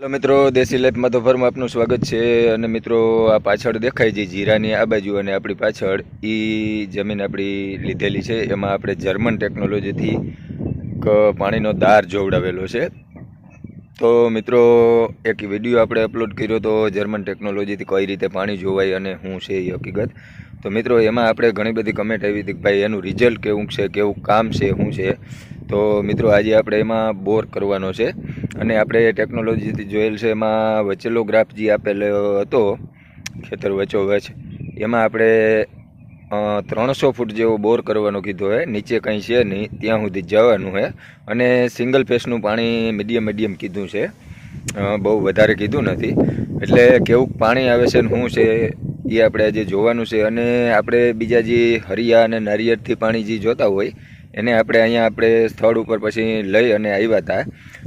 Hello મિત્રો, દેશી લાઈફમાં તો ફરમાં આપનું સ્વાગત છે અને મિત્રો, આ પાછળ દેખાય છે જીરાની આ બાજુ અને આપણી પાછળ એ જમીન આપણી લીધેલી છે. એમાં આપણે જર્મન ટેકનોલોજીથી ક પાણીનો દાર જોવડાવેલો છે. તો મિત્રો, એક વીડિયો આપણે અપલોડ કર્યો તો જર્મન ટેકનોલોજીથી કઈ રીતે પાણી જોવાય અને શું છે એ હકીકત. તો મિત્રો, એમાં આપણે ઘણી બધી કમેન્ટ આવી હતી કે ભાઈ એનું રિઝલ્ટ કેવું છે, કેવું કામ છે, શું છે? તો મિત્રો આજે આપણે એમાં બોર કરવાનો છે અને આપણે ટેકનોલોજીથી જોયેલ છે એમાં વચેલો ગ્રાફ જે આપેલો હતો, ખેતર વચ્ચોવચ એમાં આપણે ત્રણસો ફૂટ જેવો બોર કરવાનો કીધો હે, નીચે કંઈ છે નહીં, ત્યાં સુધી જવાનું છે અને સિંગલ ફેસનું પાણી મીડિયમ મીડિયમ કીધું છે. બહુ વધારે કીધું નથી. એટલે કેવું પાણી આવે છે ને શું છે એ આપણે આજે જોવાનું છે. અને આપણે બીજા જે હરિયા અને નારિયેળથી પાણી જે જોતા હોય એને આપણે અહીંયા આપણે સ્થળ ઉપર પછી લઈ અને આવ્યા હતા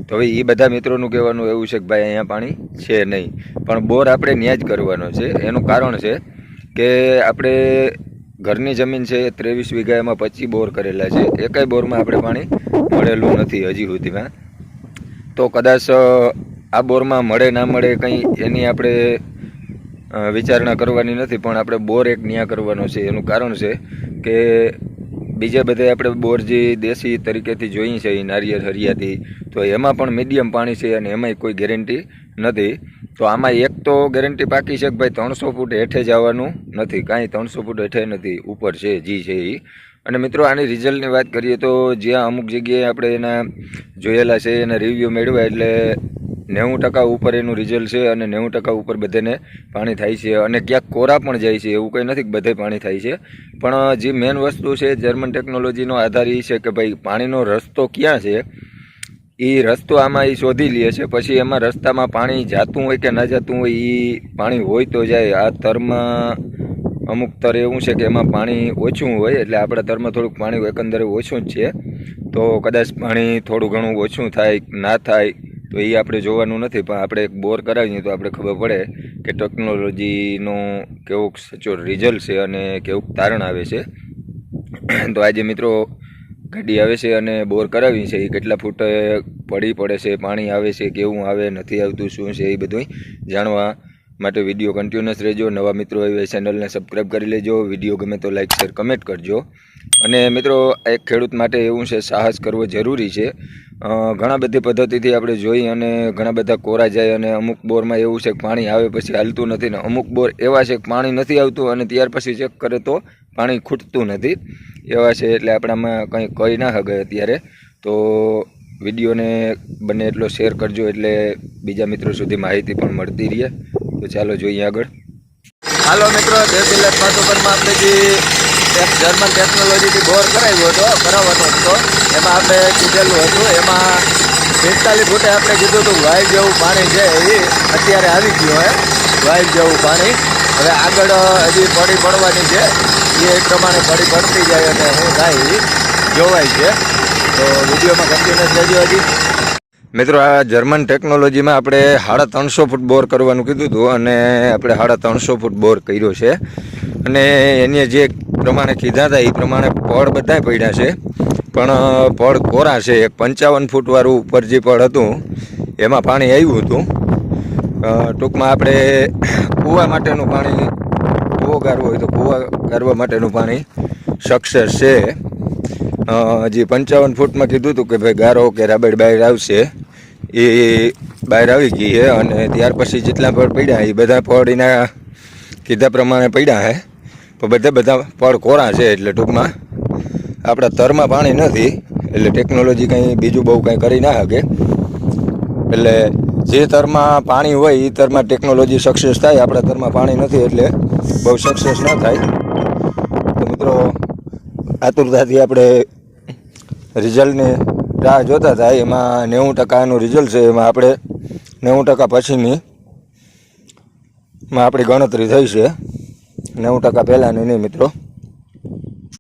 તો હવે એ બધા મિત્રોનું કહેવાનું એવું છે કે ભાઈ અહીંયા પાણી છે નહીં. પણ બોર આપણે ત્યાં જ કરવાનો છે. એનું કારણ છે કે આપણે ઘરની જમીન છે ત્રેવીસ વીઘા એમાં પચીસ બોર કરેલા છે. એકાય બોરમાં આપણે પાણી મળેલું નથી હજી સુધીમાં. તો કદાચ આ બોરમાં મળે ના મળે કંઈ એની આપણે વિચારણા કરવાની નથી, પણ આપણે બોર એક ન્યા કરવાનો છે. એનું કારણ છે કે બીજે બધે આપણે બોરજી દેશી તરીકેથી જોઈએ છે એ નારિયેળ હરિયાથી તો એમાં પણ મીડિયમ પાણી છે અને એમાંય કોઈ ગેરંટી નથી. તો આમાં એક તો ગેરંટી પાકી છે કે ભાઈ ત્રણસો ફૂટ હેઠે જવાનું નથી. કાંઈ ત્રણસો ફૂટ હેઠે નથી. ઉપર છે, જી છે એ અને મિત્રો, આની રિઝલ્ટની વાત કરીએ તો જ્યાં અમુક જગ્યાએ આપણે એના જોયેલા છે, એના રિવ્યૂ મેળવ્યા એટલે નેવું ટકા ઉપર એનું રિઝલ્ટ છે અને નેવું ટકા ઉપર બધાને પાણી થાય છે. અને ક્યાંક કોરા પણ જાય છે, એવું કંઈ નથી બધે પાણી થાય છે. પણ જે મેઇન વસ્તુ છે જર્મન ટેકનોલોજીનો આધાર એ છે કે ભાઈ પાણીનો રસ્તો ક્યાં છે એ રસ્તો આમાં એ શોધી લે છે. પછી એમાં રસ્તામાં પાણી જાતું હોય કે ના જાતું હોય એ પાણી હોય તો જાય. આ તરમાં અમુક તર એવું છે કે એમાં પાણી ઓછું હોય એટલે આપણા તરમાં થોડુંક પાણી એકંદરે ઓછું જ છે. તો કદાચ પાણી થોડું ઘણું ઓછું થાય, ના થાય તો એ આપણે જોવાનું નથી, પણ આપણે એક બોર કરાવીએ તો આપણે ખબર પડે કે ટેકનોલોજીનું કેવું સચોટ રિઝલ્ટ છે અને કેવું તારણ આવે છે. તો આજે મિત્રો ગાડી આવે છે અને બોર કરાવી છે, એ કેટલા ફૂટ પડી પડે છે, પાણી આવે છે, કેવું આવે, નથી આવતું, શું છે, એ બધું જાણવા માટે વીડિયો કન્ટિન્યુઅસ રહેજો. નવા મિત્રો એ ચેનલને સબસ્ક્રાઈબ કરી લેજો. વીડિયો ગમે તો લાઈક શેર કમેન્ટ કરજો. અને મિત્રો એક ખેડૂત માટે એવું છે, સાહસ કરવો જરૂરી છે. ઘણા બધી પદ્ધતિથી આપણે જોઈ અને ઘણા બધા કોરા જાય અને અમુક બોરમાં એવું છે કે પાણી આવે પછી હાલતું નથી ને અમુક બોર એવા છે કે પાણી નથી આવતું અને ત્યાર પછી ચેક કરે તો પાણી ખૂટતું નથી. એવા છે એટલે આપણામાં કંઈ કહી ના હગે અત્યારે. તો વિડીયોને બને એટલો શેર કરજો એટલે બીજા મિત્રો સુધી માહિતી પણ મળતી રહે. તો ચાલો જોઈએ આગળ. હાલો મિત્રો દેવદિલ્લા પાસોપરમાં આપણે જે એક જર્મન ટેકનોલોજીથી બોર કરાવ્યો હતો, કરાવવાનો હતો. એમાં આપણે કીધેલું હતું, એમાં પિસ્તાલીસ ફૂટે આપણે કીધું હતું વાઇલ જેવું પાણી છે એ. અત્યારે આવી ગયું હે વાઇલ જેવું પાણી. હવે આગળ હજી પડી પડવાની છે, એ પ્રમાણે પડી પડતી જાય અને હું થાય એ જોવાય છે. તો વિડીયોમાં કન્ટિન્યુઅસ રહેજો હજી. મિત્રો, આ જર્મન ટેકનોલોજીમાં આપણે સાડા ત્રણસો ફૂટ બોર કરવાનું કીધું હતું અને આપણે સાડા ત્રણસો ફૂટ બોર કર્યો છે. અને એની જે પ્રમાણે કીધા હતા, એ પ્રમાણે પડ બધા પડ્યા છે. પણ પડ કોરા છે. એક પંચાવન ફૂટવાળું ઉપર જે પડ હતું. એમાં પાણી આવ્યું હતું. ટૂંકમાં આપણે કૂવા માટેનું પાણી, કૂવો ગારવો હોય તો કૂવા ગારવા માટેનું પાણી સક્સેસ છે. જે પંચાવન ફૂટમાં કીધું હતું કે ભાઈ ગારો કે રાબેડ બહાર આવશે, એ બહાર આવી ગઈ છે અને ત્યાર પછી જેટલા પડ પડ્યા એ બધા પડ એના કીધા પ્રમાણે પડ્યા છે. પણ બધા બધા પડ કોરા છે એટલે ટૂંકમાં આપણા તરમાં પાણી નથી, એટલે ટેકનોલોજી કંઈ બીજું બહુ કંઈ કરી ના શકે. એટલે જે તરમાં પાણી હોય એ તરમાં ટેકનોલોજી સક્સેસ થાય, આપણા તરમાં પાણી નથી, એટલે બહુ સક્સેસ ન થાય. તો મિત્રો, આતુરતાથી આપણે રિઝલ્ટની રાહ જોતા થાય એમાં નેવું ટકાનું રિઝલ્ટ છે, એમાં આપણે નેવું ટકા પછીની માં આપણી ગણતરી થઈ છે. નેવું ટકા પહેલાંની નહીં, મિત્રો.